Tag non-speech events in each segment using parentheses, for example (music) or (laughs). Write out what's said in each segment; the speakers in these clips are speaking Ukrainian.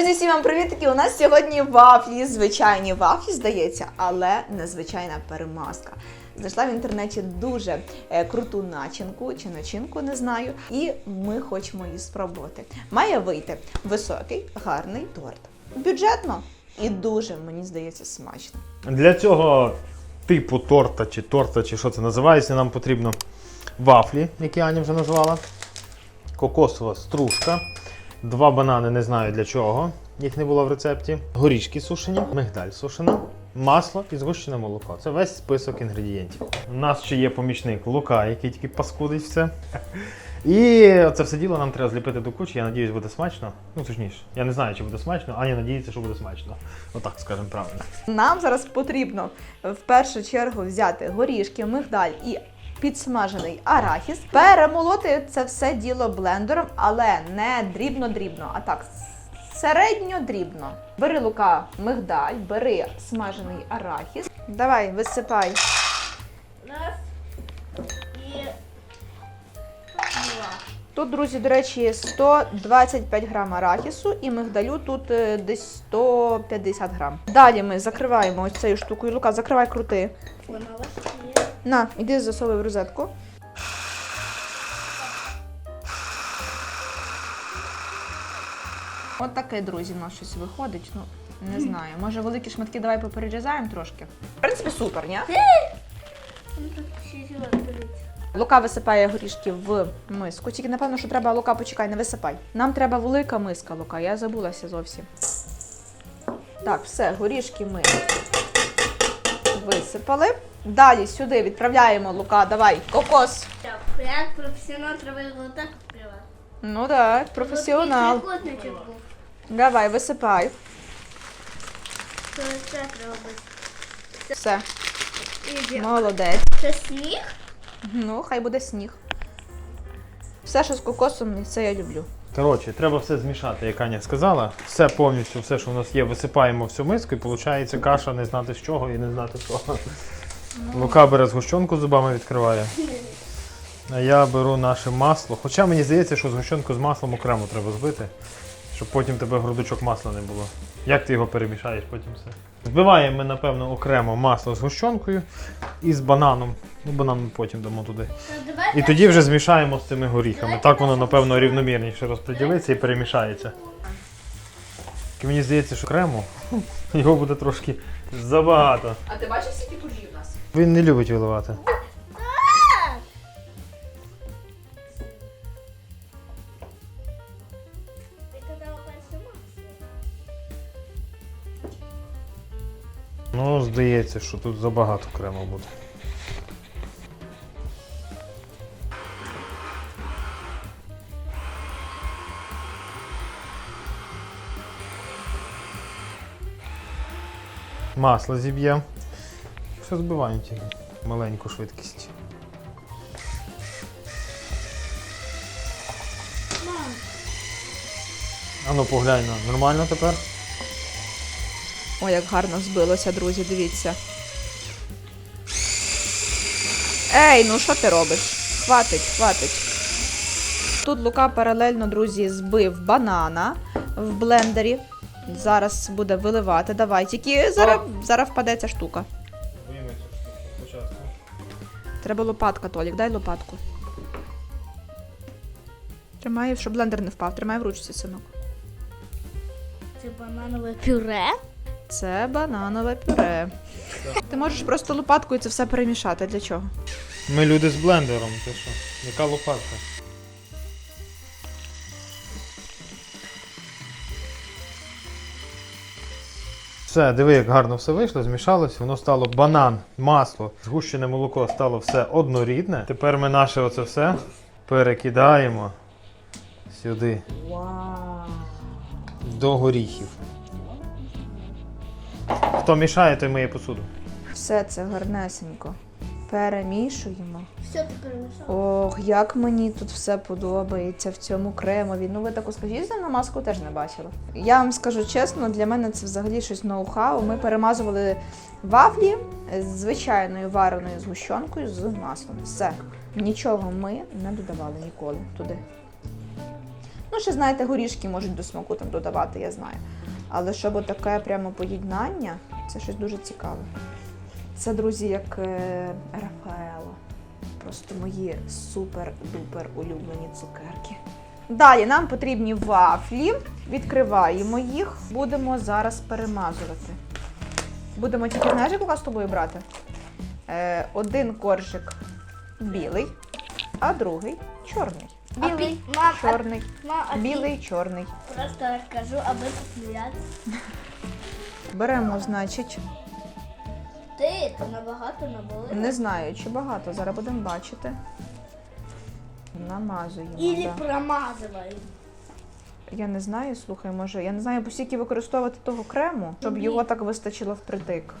Друзі, всім вам привітки! У нас сьогодні вафлі, звичайні вафлі, здається, але незвичайна перемазка. Знайшла в інтернеті дуже е, круту начинку чи начинку, не знаю, і ми хочемо її спробувати. Має вийти високий, гарний торт. Бюджетно і дуже, мені здається, смачно. Для цього типу торта чи торта, чи що це називається, нам потрібно вафлі, які Аня вже назвала, кокосова стружка, два банани, не знаю для чого, їх не було в рецепті, горішки сушені, мигдаль сушена, масло і згущене молоко. Це весь список інгредієнтів. У нас ще є помічник Лука, який тільки паскудить все. І це все діло нам треба зліпити до кучі. Я надіюсь, буде смачно. Ну, точніше, я не знаю, чи буде смачно, Аня надіється, що буде смачно. Отак скажемо правильно. Нам зараз потрібно в першу чергу взяти горішки, мигдаль і підсмажений арахіс, перемолоти це все діло блендером, але не дрібно-дрібно, а так середньо-дрібно. Бери лука мигдаль, бери смажений арахіс. Давай, висипай. І. Тут, друзі, до речі, 125 грам арахісу і мигдалю тут е, десь 150 грам. Далі ми закриваємо ось цією штукою. Лука, закривай крути. Є. На, іди засовуй в розетку. От таке, друзі, у нас щось виходить. Ну, не знаю. Може, великі шматки давай поперерізаємо трошки. В принципі, супер, ні? Лука висипає горішки в миску. Тільки, напевно, що треба Лука, почекай, не висипай. Нам треба велика миска, Лука, я забулася зовсім. Так, все, горішки ми висипали. Далі сюди відправляємо Лука, давай, кокос. Так, як професіонал треба його так відкривати. Ну так, професіонал. Трикутничок був. Давай, висипай. То це треба. Все, Іди. молодець. Це сніг? Ну, хай буде сніг. Все, що з кокосом, це я люблю. Коротше, треба все змішати, як Аня сказала. Все повністю, все, що у нас є, висипаємо всю миску і виходить каша не знати з чого і не знати чого. Лука бере згущенку зубами відкриває. А я беру наше масло. Хоча мені здається, що згущенку з маслом окремо треба збити, щоб потім тебе грудочок масла не було. Як ти його перемішаєш потім все? Збиваємо ми, напевно, окремо масло з гущенкою і з бананом. Ну, банан ми потім дамо туди. І тоді вже змішаємо з цими горіхами. Так воно, напевно, рівномірніше розподілиться і перемішається. Тільки мені здається, що крему його буде трошки забагато. А ти бачиш, скільки кужі в нас? Він не любить виливати. Здається, що тут забагато крему буде. Масло зіб'є. Все збиваємо тільки. Маленьку швидкість. Мам, А ну поглянь, нормально тепер? Ой, як гарно збилося, друзі, дивіться. Ей, ну що ти робиш? Хватить, хватить. Тут Лука паралельно, друзі, збив банана в блендері. Зараз буде виливати. Давай, тільки зараз, зараз впаде ця штука. Треба лопатка, Толік, дай лопатку. Тримай, щоб блендер не впав. Тримай в ручці, синок. це бананове пюре. Це бананове пюре. Ти можеш просто лопаткою це все перемішати. Для чого? Ми люди з блендером, ти що? Яка лопатка? Все, диви, як гарно все вийшло, змішалось, воно стало банан, масло, згущене молоко стало все однорідне. Тепер ми наше оце все перекидаємо сюди, Вау! до горіхів. Хто мішає, той миє посуду. Все це гарнесенько. Перемішуємо. Все ти перемішала. Ох, як мені тут все подобається в цьому кремові. Ну ви таку скажіть, на маску теж не бачила. Я вам скажу чесно, для мене це взагалі щось ноу-хау. Ми перемазували вафлі з звичайною вареною згущенкою з маслом. Все. Нічого ми не додавали ніколи туди. Ну, ще знаєте, горішки можуть до смаку там додавати, я знаю. Але щоб таке прямо поєднання, це щось дуже цікаве. Це, друзі, як е, Рафаело. Просто мої супер-дупер улюблені цукерки. Далі нам потрібні вафлі. Відкриваємо їх. Будемо зараз перемазувати. Будемо тільки знаєш, яку з тобою брати? Е, один коржик білий, а другий чорний. А Білий, мам, чорний, Ма, а білий, чорний. Просто розкажу, аби посміятися. Беремо, значить, Ти то набагато набули. не знаю, чи багато, зараз будемо бачити. Намазуємо. Ілі да. промазываю. Я не знаю, слухай, може, я не знаю, постільки використовувати того крему, щоб його так вистачило впритик.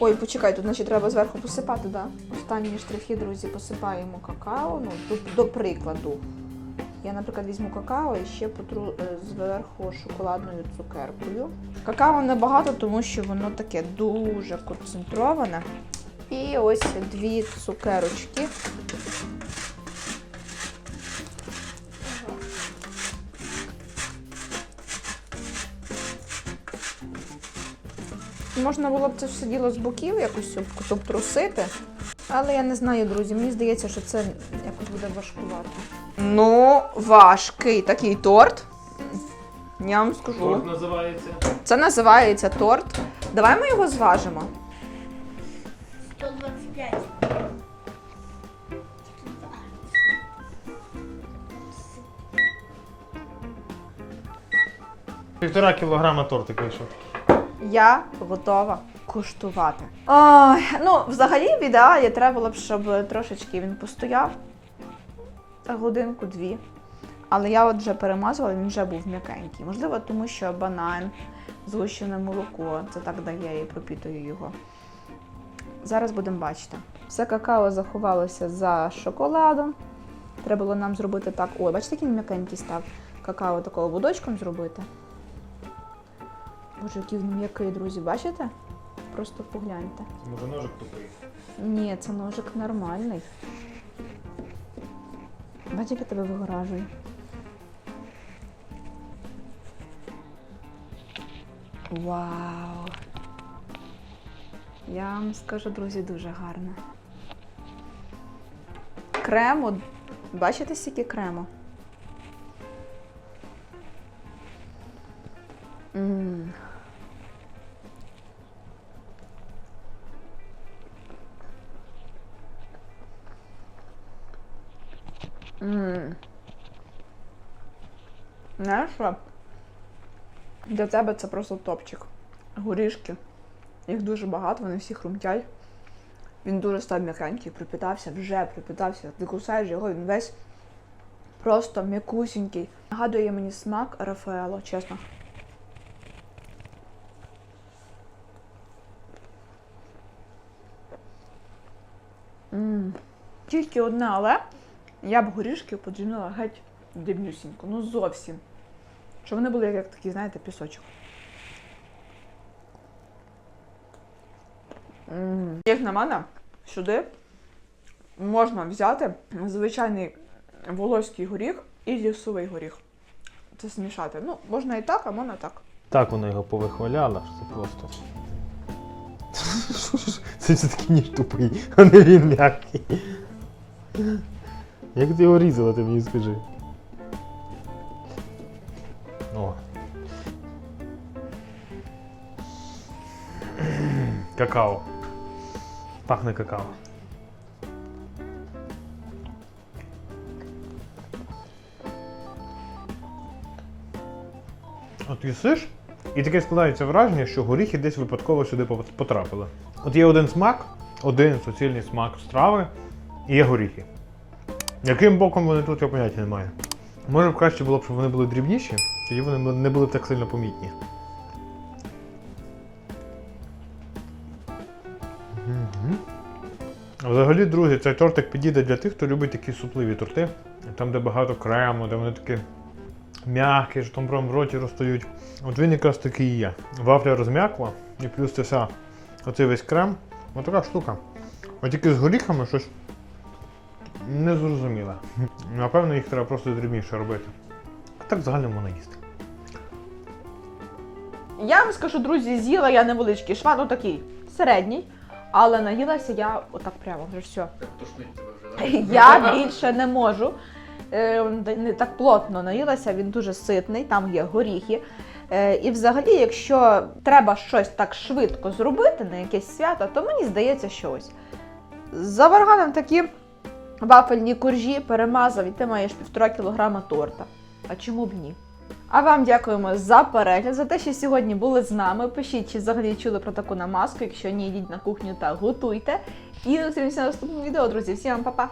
Ой, почекай, тут значить треба зверху посипати, да? Останні штрихи, друзі, посипаємо какао. Ну, до, до прикладу. Я, наприклад, візьму какао і ще потру е, зверху шоколадною цукеркою. Какао небагато, тому що воно таке дуже концентроване. І ось дві цукерочки. Можна було б це все діло з боків якось об- обтрусити. Але я не знаю, друзі. Мені здається, що це якось буде важкувато. Ну, важкий такий торт. Я вам скажу. називається. Це називається торт. Давай ми його зважимо. 125. Півтора кілограма тортик вийшов. Я готова куштувати. Ой, ну, взагалі, в ідеалі треба було б, щоб трошечки він постояв. Годинку-дві. Але я от вже перемазувала, він вже був м'якенький. Можливо, тому що банан, згущене молоко, це так дає і пропітую його. Зараз будемо бачити. Все какао заховалося за шоколадом. Треба було нам зробити так. Ой, бачите, який м'якенький став. Какао такого водочком зробити. Боже, який він м'який, друзі, бачите? Просто погляньте. Це Може ножик тупий. Ні, це ножик нормальний. Бачите, як я тебе вигоражую. Вау! Я вам скажу, друзі, дуже гарно. Крему. Бачите, скільки крему? Мм. Мм. Знаєш що? Для тебе це просто топчик. Горішки. Їх дуже багато, вони всі хрумтять. Він дуже став м'якенький, припитався, вже припитався. Ти кусаєш його, він весь просто м'якусінький. Нагадує мені смак Рафаело, чесно. М. Тільки одне, але я б горішки подрібнила геть дрібнюсінько, ну зовсім. Щоб вони були як такий, знаєте, пісочок. Як на мене, сюди можна взяти звичайний волоський горіх і лісовий горіх. Це змішати. Ну, можна і так, а можна так. Так вона його повихваляла, що це просто. (laughs) Це все-таки ніж тупий, а не він м'який. Як ти його різала, ти мені скажи. О. Какао. Пахне какао. От їсиш, і таке складається враження, що горіхи десь випадково сюди потрапили. От є один смак, один суцільний смак страви, і є горіхи яким боком вони тут, я поняття не маю. Може б краще було б, щоб вони були дрібніші, тоді вони не були б так сильно помітні. Взагалі, друзі, цей тортик підійде для тих, хто любить такі супливі торти. Там, де багато крему, де вони такі м'які, що там прямо в роті розстають. От він якраз такий є. Вафля розм'якла і плюс це вся оцей весь крем. Ось така штука. От тільки з горіхами щось незрозуміле. Напевно, їх треба просто дрібніше робити. А так взагалі можна їсти. Я вам скажу, друзі, з'їла я невеличкий шмат, ну такий середній, але наїлася я отак прямо вже все. (laughs) Я більше не можу. Е, Не так плотно наїлася, він дуже ситний, там є горіхи. Е, І взагалі, якщо треба щось так швидко зробити на якесь свято, то мені здається, що ось. За варганом такі вафельні коржі перемазав, і ти маєш півтора кілограма торта. А чому б ні? А вам дякуємо за перегляд, за те, що сьогодні були з нами. Пишіть, чи взагалі чули про таку намазку. Якщо ні, йдіть на кухню та готуйте. І зустрінемося на наступному відео, друзі. Всім па-па!